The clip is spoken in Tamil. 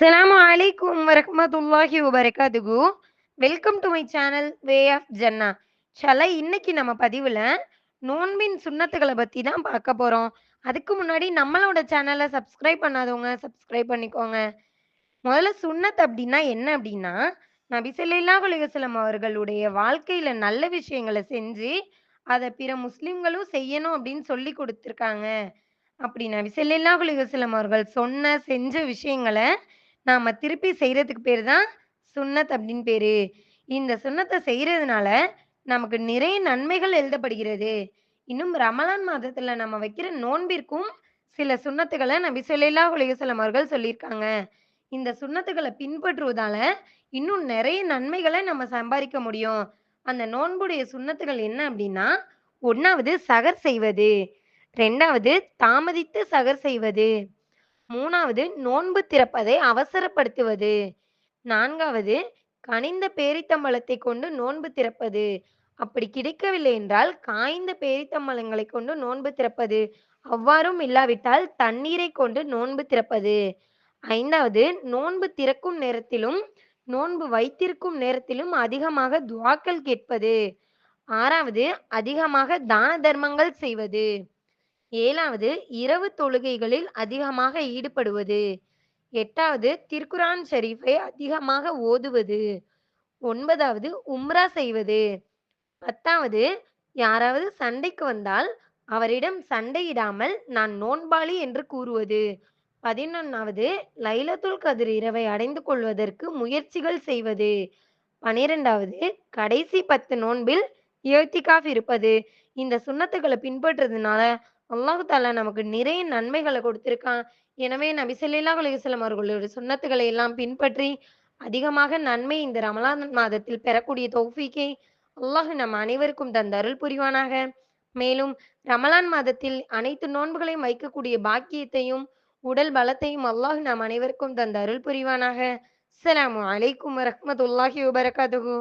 அஸ்லாம் அலைக்கும் வரமத்துல்லாஹி வபரகாத்துஹு. Welcome to my channel way of ஜன்னா ஷாலா இன்னைக்கு நம்ம பதிவில் நோன்பின் சுண்ணத்துகளை பற்றி தான் பார்க்க போகிறோம் அதுக்கு முன்னாடி நம்மளோட சேனலை சப்ஸ்கிரைப் பண்ணாதவங்க சப்ஸ்கிரைப் பண்ணிக்கோங்க. முதல்ல சுண்ணத் அப்படின்னா என்ன அப்படின்னா நபி ஸல்லல்லாஹு அவர்களுடைய வாழ்க்கையில் நல்ல விஷயங்களை செஞ்சு அதை பிற முஸ்லிம்களும் செய்யணும் அப்படின்னு சொல்லி கொடுத்துருக்காங்க. அப்படி நபிசல்லா ஸல்லல்லாஹு அவர்கள் சொன்ன செஞ்ச விஷயங்களை நாம திருப்பி செய்யறதுக்கு பேர் தான் சுண்ணத் அப்படின்னு பேரு. இந்த சுண்ணத்தை செய்யறதுனால நமக்கு நிறைய நன்மைகள் எழுதப்படுகிறது. இன்னும் ரமலான் மாதத்துல நம்ம வைக்கிற நோன்பிற்கும் சில சுண்ணத்துகளை நபி சொல்லா உலகசலம் அவர்கள் சொல்லியிருக்காங்க. இந்த சுண்ணத்துகளை பின்பற்றுவதால இன்னும் நிறைய நன்மைகளை நம்ம சம்பாதிக்க முடியும். அந்த நோன்புடைய சுண்ணத்துகள் என்ன அப்படின்னா ஒன்னாவது சகர் செய்வது. ரெண்டாவது தாமதித்து சகர் செய்வது. மூணாவது நோன்பு திறப்பதை அவசரப்படுத்துவது. நான்காவது கனிந்த பேரித்தம்பழத்தை கொண்டு நோன்பு திறப்பது. அப்படி கிடைக்கவில்லை என்றால் காய்ந்த பேரித்தம்பழங்களை கொண்டு நோன்பு திறப்பது. அவ்வாறும் இல்லாவிட்டால் தண்ணீரை கொண்டு நோன்பு திறப்பது. ஐந்தாவது நோன்பு திறக்கும் நேரத்திலும் நோன்பு வைத்திருக்கும் நேரத்திலும் அதிகமாக துவாக்கள் கேட்பது. ஆறாவது அதிகமாக தான தர்மங்கள் செய்வது. ஏழாவது இரவு தொழுகைகளில் அதிகமாக ஈடுபடுவது. எட்டாவது திருக்குரான் ஷரீஃபை அதிகமாக ஓதுவது. ஒன்பதாவது உம்ரா செய்வது. பத்தாவது யாராவது சண்டைக்கு வந்தால் அவரிடம் சண்டையிடாமல் நான் நோன்பாளி என்று கூறுவது. பதினொன்னாவது லைலத்துல் கதிர் இரவை அடைந்து கொள்வதற்கு முயற்சிகள் செய்வது. பனிரெண்டாவது கடைசி பத்து நோன்பில் ஏத்திகாஃப் இருப்பது. இந்த சுண்ணத்துக்களை பின்பற்றுறதுனால அல்லாஹு தாலா நமக்கு நிறைய நன்மைகளை கொடுத்திருக்கான். எனவே நபி சொல்லா அலைஹி அவர்களுடைய சுன்னத்துகளை எல்லாம் பின்பற்றி அதிகமாக நன்மை இந்த ரமலான் மாதத்தில் பெறக்கூடிய தௌஃபீக்கை அல்லாஹ் நம் அனைவருக்கும் தந்த அருள் புரிவானாக. மேலும் ரமலான் மாதத்தில் அனைத்து நோன்புகளையும் வைக்கக்கூடிய பாக்கியத்தையும் உடல் பலத்தையும் அல்லாஹ் நம் அனைவருக்கும் தந்த அருள் புரிவானாக. அஸ்ஸலாமு அலைக்கும் வரமத்துல்லாஹி வபரகாதுகு